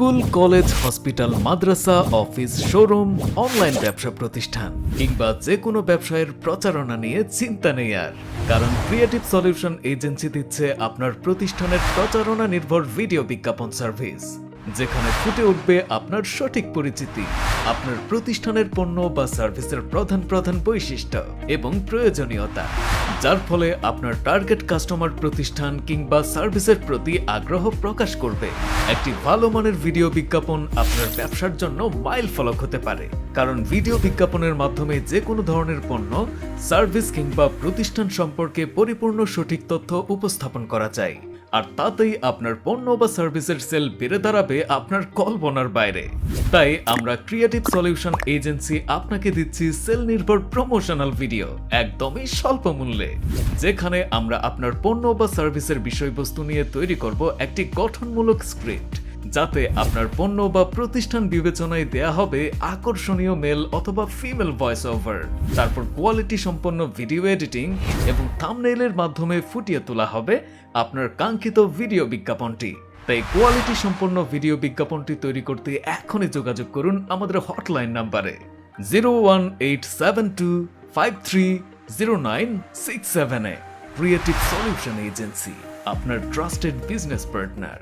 School, college, hospital, মাদ্রাসা, office, showroom, online ব্যবসা প্রতিষ্ঠান কিংবা যে কোনো ব্যবসায়ের প্রচারণা নিয়ে চিন্তা নেই আর। কারণ ক্রিয়েটিভ সলিউশন এজেন্সি দিচ্ছে আপনার প্রতিষ্ঠানের প্রচারণা নির্ভর ভিডিও বিজ্ঞাপন সার্ভিস, যেখানে ফুটে উঠবে আপনার সঠিক পরিচিতি। আপনার প্রতিষ্ঠানের পণ্য বা সার্ভিসের প্রধান প্রধান বৈশিষ্ট্য এবং প্রয়োজনীয়তা, যার ফলে আপনার টার্গেট কাস্টমার প্রতিষ্ঠান কিংবা সার্ভিসের প্রতি আগ্রহ প্রকাশ করবে। একটি ভালো মানের ভিডিও বিজ্ঞাপন আপনার ব্যবসার জন্য মাইল ফলক হতে পারে, কারণ ভিডিও বিজ্ঞাপনের মাধ্যমে যে কোনো ধরনের পণ্য, সার্ভিস কিংবা প্রতিষ্ঠান সম্পর্কে পরিপূর্ণ সঠিক তথ্য উপস্থাপন করা যায়, আর তাতেই আপনার পণ্য বা সার্ভিসের সেল বেড়ে দাঁড়াবে আপনার কল্পনার বাইরে। তাই আমরা ক্রিয়েটিভ সলিউশন এজেন্সি আপনাকে দিচ্ছি সেল নির্ভর প্রমোশনাল ভিডিও একদমই স্বল্প মূল্যে, যেখানে আমরা আপনার পণ্য বা সার্ভিসের বিষয়বস্তু নিয়ে তৈরি করব একটি গঠনমূলক স্ক্রিপ্ট যাতে আপনার পণ্য বা প্রতিষ্ঠান বিবেচনায় দেয়া হবে আকর্ষণীয় মেল অথবা ফিমেল ভয়েস ওভার তারপর কোয়ালিটি সম্পন্ন ভিডিও এডিটিং এবং থামনেইলের মাধ্যমে ফুটিয়ে তোলা হবে আপনার কাঙ্ক্ষিত ভিডিও বিজ্ঞাপনটি। তাই কোয়ালিটি সম্পন্ন ভিডিও বিজ্ঞাপনটি তৈরি করতে এখনই যোগাযোগ করুন আমাদের হটলাইন নাম্বারে zero one eight seven two five three zero nine six সেভেনে ক্রিয়েটিভ সলিউশন এজেন্সি আপনার ট্রাস্টেড বিজনেস পার্টনার